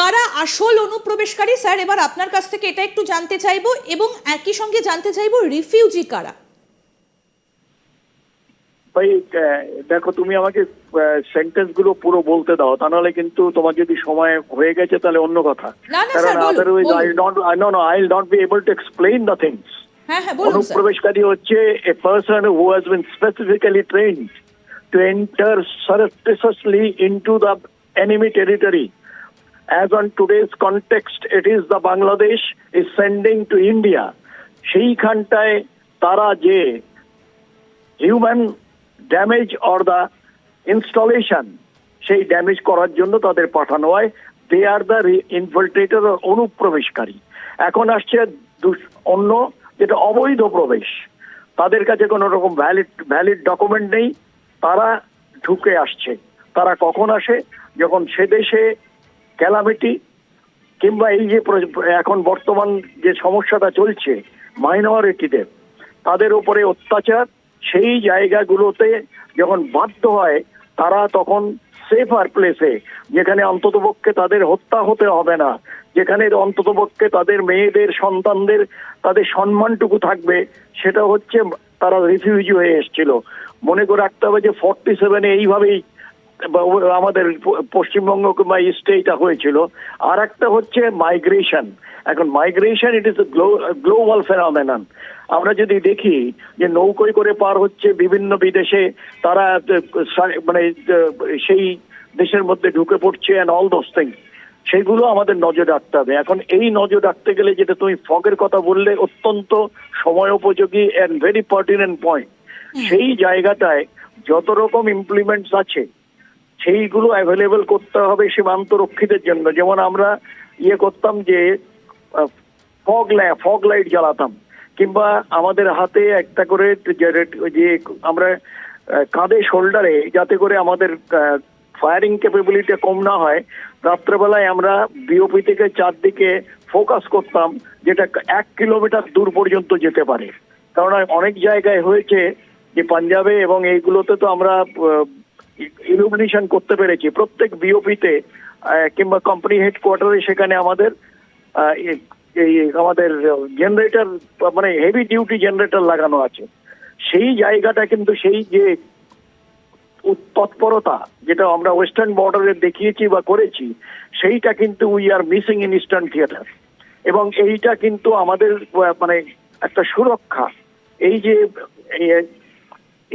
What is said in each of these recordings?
কারা আসল অনুপ্রবেশকারী? স্যার এবার আপনার কাছ থেকে এটা একটু জানতে চাইব এবং একই সঙ্গে জানতে চাইব রিফিউজি কারা? ভাই দেখো তুমি আমাকে সেন্টেন্সগুলো পুরো বলতে দাও তা নাহলে কিন্তু তোমার যদি সময় হয়ে গেছে তাহলে অন্য কথা। কারণ otherwise I not know know I not be able to explain the things অনুপ্রবেশকারী হচ্ছে a person who has been specifically trained to enter the enemy territory. As on today's context, it is the Bangladesh is sending to India. সেইখানটায় তারা যে human damage or the installation সেই damage করার জন্য তাদের পাঠানো হয়। দে আর দ্য ইনফিল্ট্রেটর অনুপ্রবেশকারী। এখন আসছে অন্য যেটা অবৈধ প্রবেশ। তাদের কাছে কোনো রকম ভ্যালিড ভ্যালিড ডকুমেন্ট নেই। তারা ঢুকে আসছে। তারা কখন আসে? যখন সে দেশে ক্যালামিটি কিংবা এই যে এখন বর্তমান যে সমস্যাটা চলছে মাইনরিটিদের, তাদের উপরে অত্যাচার, সেই জায়গাগুলোতে যখন বাধ্য হয়, তারা তখন সেফার প্লেসে যেখানে অন্ততপক্ষে তাদের হত্যা হতে হবে না, যেখানে অন্ততপক্ষে তাদের মেয়েদের, সন্তানদের তাদের সম্মানটুকু থাকবে, সেটা হচ্ছে তারা রিফিউজি হয়ে এসেছিল। মনে করে রাখতে হবে যে ফর্টি সেভেনে এইভাবেই আমাদের পশ্চিমবঙ্গ কিংবা ইস্টে এটা হয়েছিল। আর একটা হচ্ছে মাইগ্রেশন এখন মাইগ্রেশন ইট ইস গ্লোবাল ফেনামেনন আমরা যদি দেখি যে নৌকোয় করে পার হচ্ছে বিভিন্ন বিদেশে তারা মানে সেই দেশের মধ্যে ঢুকে পড়ছে অ্যান্ড অল দোজ থিংস সেগুলো আমাদের নজর রাখতে হবে। এখন এই নজর রাখতে গেলে যেটা তুমি ফগের কথা বললে অত্যন্ত সময় উপযোগী অ্যান্ড ভেরি পার্টিনেন্ট পয়েন্ট সেই জায়গাটায় যত রকম ইমপ্লিমেন্টস আছে সেইগুলো অ্যাভেলেবেল করতে হবে সীমান্ত রক্ষীদের জন্য। যেমন আমরা ইয়ে করতাম যে ফগ ফগ লাইট জ্বালাতাম। কিংবা আমাদের হাতে একটা করে যে আমরা কাঁধে শোল্ডারে যাতে করে আমাদের ফায়ারিং ক্যাপাবিলিটি কম না হয়, রাত্রেবেলায় আমরা বিওপি থেকে চারদিকে ফোকাস করতাম যেটা এক কিলোমিটার দূর পর্যন্ত যেতে পারে। কারণ অনেক জায়গায় হয়েছে যে পাঞ্জাবে এবং এইগুলোতে তো আমরা ইলুমিনেশন করতে পেরেছি। প্রত্যেক বিওপিতে কিংবা কোম্পানি হেডকোয়ার্টারে সেখানে আমাদের আমাদের জেনারেটর মানে হেভি ডিউটি জেনারেটর লাগানো আছে। সেই জায়গাটা কিন্তু সেই যে তৎপরতা যেটা আমরা ওয়েস্টার্ন বর্ডারে দেখিয়েছি বা করেছি, সেইটা কিন্তু we are missing in eastern theatre এবং এইটা কিন্তু আমাদের মানে একটা সুরক্ষা। এই যে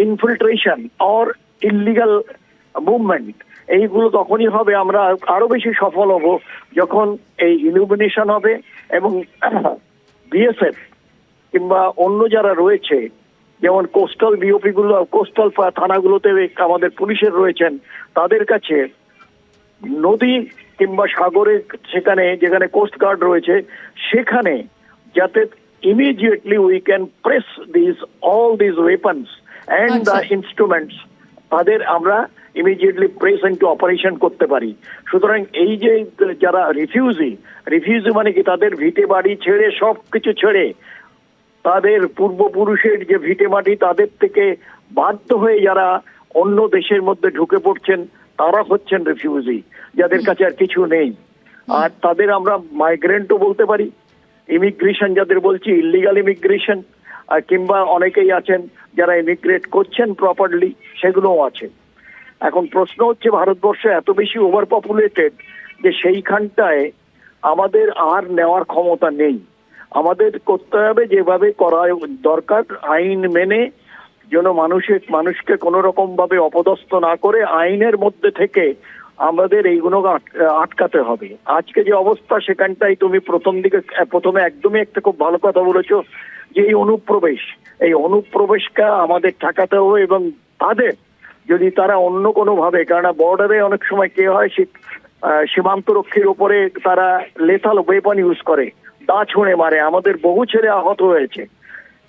ইনফিল্ট্রেশন অর ইলিগাল মুভমেন্ট এইগুলো তখনই হবে আমরা আরও বেশি সফল হব যখন এই ইলুমিনেশন হবে এবং বিএসএফ কিংবা অন্য যারা রয়েছে যেমন কোস্টাল বিওপি গুলো কোস্টাল থানাগুলোতে আমাদের পুলিশের রয়েছেন তাদের কাছে নদী কিংবা সাগরে সেখানে যেখানে কোস্ট গার্ড রয়েছে সেখানে যাতে immediately we can press this all this weapons and the. Instruments তাদের আমরা ইমিডিয়েটলি প্রেস ইন্টু অপারেশন করতে পারি। সুতরাং এই যে, যারা রিফিউজি রিফিউজি মানে কি তাদের ভিটে বাড়ি ছেড়ে সব কিছু ছেড়ে তাদের পূর্বপুরুষের যে ভিটে মাটি তাদের থেকে বাধ্য হয়ে যারা অন্য দেশের মধ্যে ঢুকে পড়ছেন, তারা হচ্ছেন রিফিউজি যাদের কাছে আর কিছু নেই। আর তাদের আমরা মাইগ্রেন্টও বলতে পারি। ইমিগ্রেশন যাদের বলছি ইলিগাল ইমিগ্রেশন কিংবা অনেকেই আছেন যারা ইমিগ্রেট করছেন প্রপারলি সেগুলোও আছে এখন প্রশ্ন হচ্ছে, ভারতবর্ষ এত বেশি ওভার পপুলেটেড যে সেইখানটায় আমাদের আর নেওয়ার ক্ষমতা নেই। আমাদের করতে হবে যেভাবে করা দরকার, আইন মেনে যেন মানুষের মানুষকে কোনো রকম ভাবে অপদস্থ না করে আইনের মধ্যে থেকে আমাদের এইগুলো আটকাতে হবে। আজকে যে অবস্থা সেখানটাই তুমি প্রথম দিকে প্রথমে একদমই একটা খুব ভালো কথা বলেছ যে এই অনুপ্রবেশ এই অনুপ্রবেশটা আমাদের ঠেকাতে হবে এবং তাদের যদি তারা অন্য কোনো ভাবে কেননা বর্ডারে অনেক সময় কে হয় সীমান্ত রক্ষীর উপরে তারা লেথাল ওয়েপন ইউজ করে দা ছুঁড়ে মারে। আমাদের বহু ছেলে আহত হয়েছে।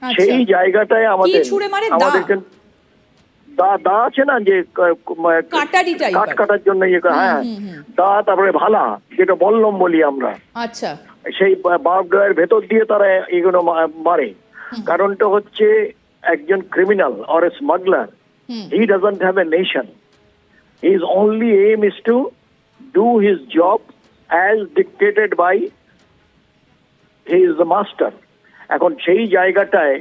আচ্ছা। সেই জায়গাটায় আমাদের আমাদের? দা? দা আছে না যে কাট কাটার জন্য ইয়ে হ্যাঁ। দা তারপরে ভালা যেটা বল্লম বলি আমরা। আচ্ছা। সেই বার্ডের ভেতর দিয়ে তারা এগুলো মারে। কারণটা হচ্ছে একজন criminal or a smuggler he doesn't have a nation. His only aim is to do his job as dictated by he is the master এখন সেই জায়গাটায়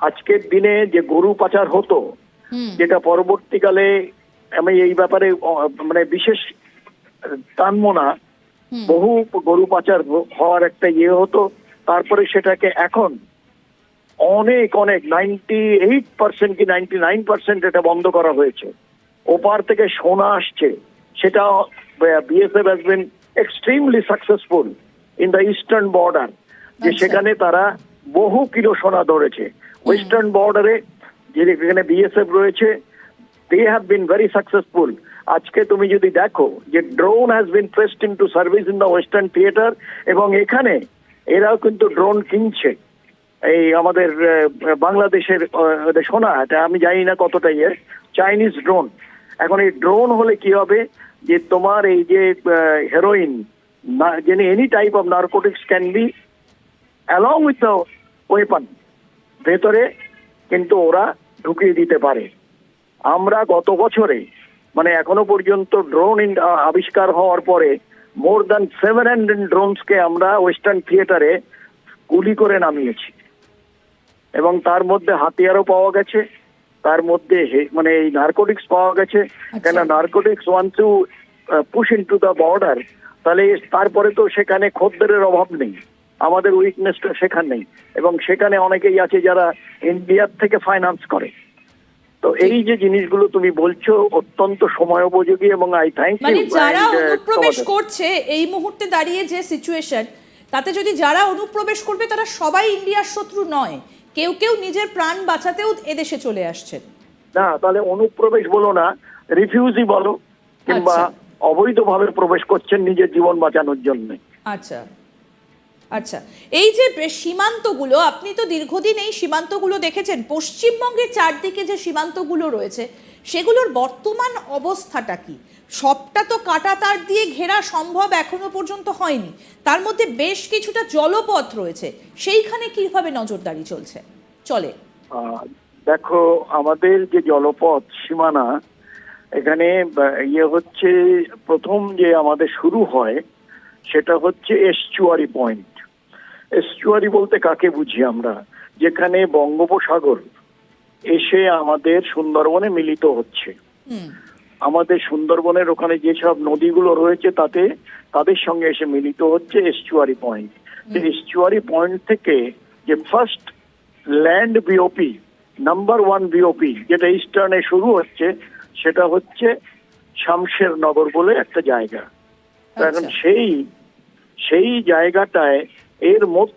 আজকের দিনে যে গরু পাচার হতো যেটা পরবর্তীকালে আমি এই ব্যাপারে মানে বিশেষ টানবো না। বহু গরু পাচার হওয়ার একটা ইয়ে হতো। তারপরে সেটাকে এখন অনেক অনেক নাইনটি এইট পার্সেন্ট কি নাইনটি নাইন পার্সেন্ট এটা বন্ধ করা হয়েছে। ওপার থেকে সোনা আসছে। সেটা BSF has been extremely successful in the eastern border যে আচ্ছা। সেখানে তারা বহু কিলো সোনা ধরেছে। ওয়েস্টার্ন বর্ডারে যেখানে বিএসএফ রয়েছে they have been very successful আজকে তুমি যদি দেখো যে drone has been pressed into service in the western theatre এবং এখানে এরাও কিন্তু ড্রোন কিনছে। এই আমাদের বাংলাদেশের শোনা এটা আমি জানি না কতটা ইয়ে চাইনিজ ড্রোন এখন এই ড্রোন হলে কি হবে? যে তোমার এই যে হেরোইন যেন any type of narcotics can be along with the weapon ভেতরে কিন্তু ওরা ঢুকিয়ে দিতে পারে। আমরা গত বছরে মানে এখনও পর্যন্ত ড্রোন আবিষ্কার হওয়ার পরে মোর দ্যান সেভেন হান্ড্রেড ড্রোনসকে আমরা ওয়েস্টার্ন থিয়েটারে গুলি করে নামিয়েছি। এবং তার মধ্যে হাতিয়ারও পাওয়া গেছে তার মধ্যে মানে এই নার্কোটিক্স পাওয়া গেছে। কেন narcotics want to push into the border তাহলে তারপরে তো সেখানে খদ্দেরের অভাব নেই। আমাদের উইকনেসটা সেখানে নেই। এবং সেখানে অনেকেই আছে যারা ইন্ডিয়ার থেকে ফাইন্যান্স করে। তো এই যে জিনিসগুলো তুমি বলছো অত্যন্ত সময়োপযোগী এবং আই থ্যাংক মানে যারা অনুপ্রবেশ করছে এই মুহূর্তে দাঁড়িয়ে যে সিচুয়েশন তাতে যদি যারা অনুপ্রবেশ করবে তারা সবাই ইন্ডিয়ার শত্রু নয়। কেউ কেউ নিজের প্রাণ বাঁচাতেও এদেশে চলে আসছেন না তাহলে অনুপ্রবেশ বলো না রিফিউজি বলো কিংবা আচ্ছা। অবৈধভাবে প্রবেশ করছেন নিজের জীবন বাঁচানোর জন্য। আচ্ছা। আচ্ছা এই যে সীমান্তগুলো, আপনি তো দীর্ঘদিন এই সীমান্তগুলো দেখেছেন, পশ্চিমবঙ্গের চারদিকে যে সীমান্তগুলো রয়েছে, সেগুলোর বর্তমান অবস্থাটা কি? সবটা তো কাটা তার দিয়ে ঘেরা সম্ভব এখনও পর্যন্ত হয়নি। তার মধ্যে বেশ কিছুটা জলপথ রয়েছে, সেইখানে কীভাবে নজরদারি চলছে? চলে। দেখো, আমাদের যে জলপথ, সীমানা, এখানে ইয়ে হচ্ছে, প্রথম যে আমাদের শুরু হয়, সেটা হচ্ছে এসচুয়ারি পয়েন্ট। এসচুয়ারি বলতে কাকে বুঝি আমরা? যেখানে বঙ্গোপসাগর এসে আমাদের সুন্দরবনে মিলিত হচ্ছে। আমাদের সুন্দরবনের ওখানে যেসব নদীগুলো রয়েছে তাতে তাদের সঙ্গে এসে মিলিত হচ্ছে এসচুয়ারি পয়েন্ট এসচুয়ারি পয়েন্ট থেকে যে first land BOP number one BOP যেটা ইস্টার্নে শুরু হচ্ছে সেটা হচ্ছে শামশের নগর বলে একটা জায়গা। আচ্ছা। সেই সেই জায়গাটায় এর মধ্যে